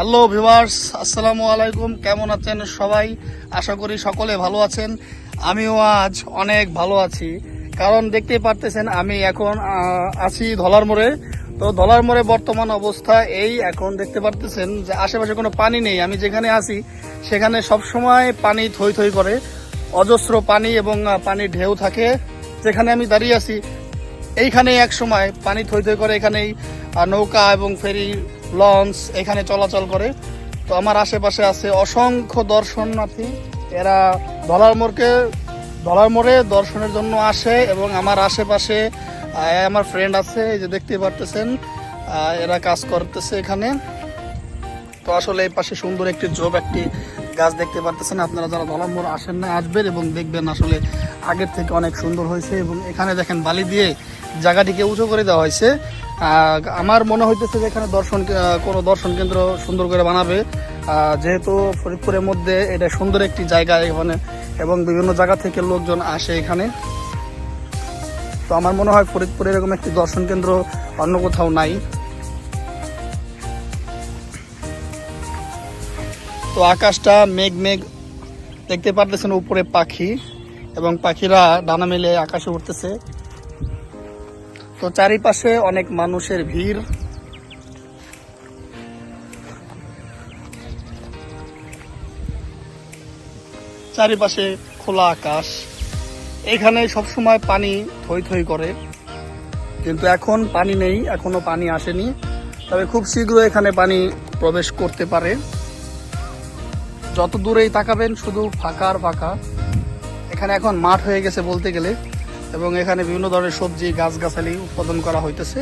Hello viewers আসসালামু আলাইকুম। কেমন আছেন সবাই? আশা করি সকলে ভালো আছেন। আমিও আজ অনেক ভালো আছি। কারণ দেখতে পারতেছেন, আমি এখন আছি ধলার মোড়ে। তো ধলার মোড়ে বর্তমান অবস্থা এই। এখন দেখতে পারতেছেন যে আশেপাশে কোনো পানি নেই। আমি যেখানে আছি, সেখানে সব সময় পানি থই থই করে। অজস্র পানি এবং পানির ঢেউ থাকে। যেখানে আমি দাঁড়িয়ে আছি এইখানে এক সময় পানি থই থই করে এখানেই নৌকা এবং ফেরি লঞ্চ, এখানে চলাচল করে। তো আমার আশেপাশে আছে অসংখ্য দর্শনার্থী। এরা ধলার মোড়কে, ধলার মোড়ে দর্শনের জন্য আসে এবং আমার আশেপাশে আমার ফ্রেন্ড আছে, এই যে দেখতে পারতেছেন এরা কাজ করতেছে এখানে। তো আসলে এই পাশে সুন্দর একটি জব একটি গাছ দেখতে পারতেছেন। আপনারা যারা ধলামোড় আসেন না, আসবেন এবং দেখবেন আসলে আগের থেকে অনেক সুন্দর হয়েছে এবং এখানে দেখেন বালি দিয়ে জায়গাটিকে উঁচু করে দেওয়া হয়েছে। আমার মনে হইতেছে যে এখানে দর্শন কোনো দর্শন কেন্দ্র সুন্দর করে বানাবে। যেহেতু ফরিদপুরের মধ্যে এটা সুন্দর একটি জায়গা এখানে এবং বিভিন্ন জায়গা থেকে লোকজন আসে এখানে। তো আমার মনে হয় ফরিদপুরে এরকম একটি দর্শন কেন্দ্র অন্য কোথাও নাই। তো আকাশটা মেঘ মেঘ দেখতে পারতেছেন উপরে পাখি এবং পাখিরা ডানা মেলে আকাশে উঠতেছে তো চারিপাশে অনেক মানুষের ভিড়। চারিপাশে খোলা আকাশ। এখানে সবসময় পানি থই থই করে। কিন্তু এখন পানি নেই, এখনও পানি আসেনি। তবে খুব শীঘ্র এখানে পানি প্রবেশ করতে পারে। যত দূরেই তাকাবেন, শুধু ফাঁকা আর ফাঁকা। এখানে এখন মাঠ হয়ে গেছে বলতে গেলে। এবং এখানে বিভিন্ন ধরনের সবজি গাছগাছালি উৎপাদন করা হইতেছে।